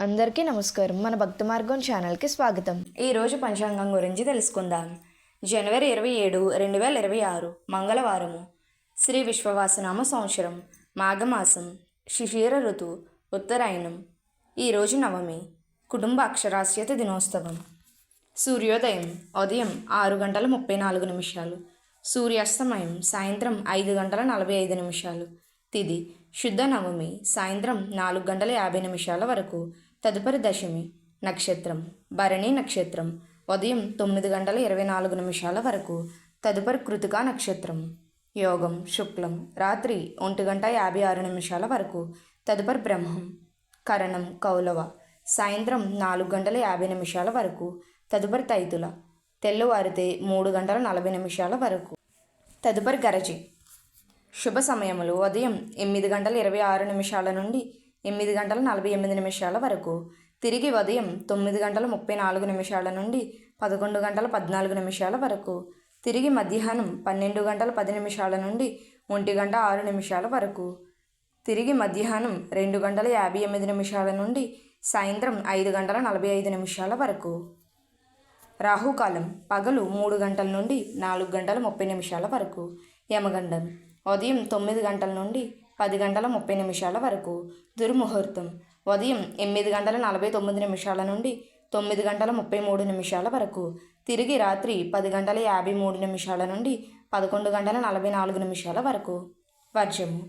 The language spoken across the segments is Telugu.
అందరికీ నమస్కారం. మన భక్త మార్గం ఛానల్కి స్వాగతం. ఈరోజు పంచాంగం గురించి తెలుసుకుందాం. జనవరి ఇరవై ఏడు రెండు వేల ఇరవై ఆరు మంగళవారము. శ్రీ విశ్వవాసనామ సంవత్సరం మాఘమాసం శిశిర ఋతువు ఉత్తరాయణం. ఈరోజు నవమి కుటుంబ అక్షరాస్యత దినోత్సవం. సూర్యోదయం ఉదయం ఆరు గంటల ముప్పై నాలుగు నిమిషాలు. సూర్యాస్తమయం సాయంత్రం ఐదు గంటల నలభై ఐదు నిమిషాలు. తిది శుద్ధ నవమి సాయంత్రం నాలుగు గంటల యాభై నిమిషాల వరకు. తదుపరి దశమి నక్షత్రం భరణి నక్షత్రం. ఉదయం తొమ్మిది గంటల ఇరవై నాలుగు నిమిషాల వరకు. తదుపరి కృతికా నక్షత్రం. యోగం శుక్లం రాత్రి ఒంటి గంట యాభై ఆరు నిమిషాల వరకు. తదుపరి బ్రహ్మం కరణం కౌలవ. సాయంత్రం నాలుగు గంటల యాభై నిమిషాల వరకు. తదుపరి తైతుల. తెల్లవారితే మూడు గంటల నలభై నిమిషాల వరకు. తదుపరి గరజి. శుభ సమయములు. ఉదయం ఎనిమిది గంటల ఇరవై ఆరు నిమిషాల నుండి ఎనిమిది గంటల నలభై ఎనిమిది నిమిషాల వరకు. తిరిగి ఉదయం తొమ్మిది గంటల ముప్పై నాలుగు నిమిషాల నుండి పదకొండు గంటల పద్నాలుగు నిమిషాల వరకు. తిరిగి మధ్యాహ్నం పన్నెండు గంటల పది నిమిషాల నుండి ఒంటి గంట ఆరు నిమిషాల వరకు. తిరిగి మధ్యాహ్నం రెండు గంటల యాభై ఎనిమిది నిమిషాల నుండి సాయంత్రం ఐదు గంటల నలభై ఐదు నిమిషాల వరకు. రాహుకాలం పగలు మూడు గంటల నుండి నాలుగు గంటల ముప్పై నిమిషాల వరకు. యమగండం ఉదయం తొమ్మిది గంటల నుండి పది గంటల ముప్పై నిమిషాల వరకు. దుర్ముహూర్తం. ఉదయం ఎనిమిది గంటల నలభై తొమ్మిది నిమిషాల నుండి తొమ్మిది గంటల ముప్పై మూడు నిమిషాల వరకు. తిరిగి రాత్రి పది గంటల యాభై మూడు నిమిషాల నుండి పదకొండు గంటల నలభై నాలుగు నిమిషాల వరకు. వర్షము.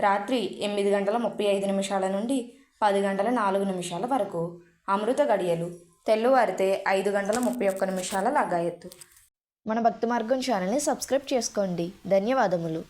రాత్రి ఎనిమిది గంటల ముప్పై ఐదు నిమిషాల నుండి పది గంటల నాలుగు నిమిషాల వరకు. అమృత గడియలు. తెల్లవారితే ఐదు గంటల ముప్పై ఒక్క నిమిషాల లగాయత్తు. మన భక్తి మార్గం ఛానల్ని సబ్స్క్రైబ్ చేసుకోండి. ధన్యవాదములు.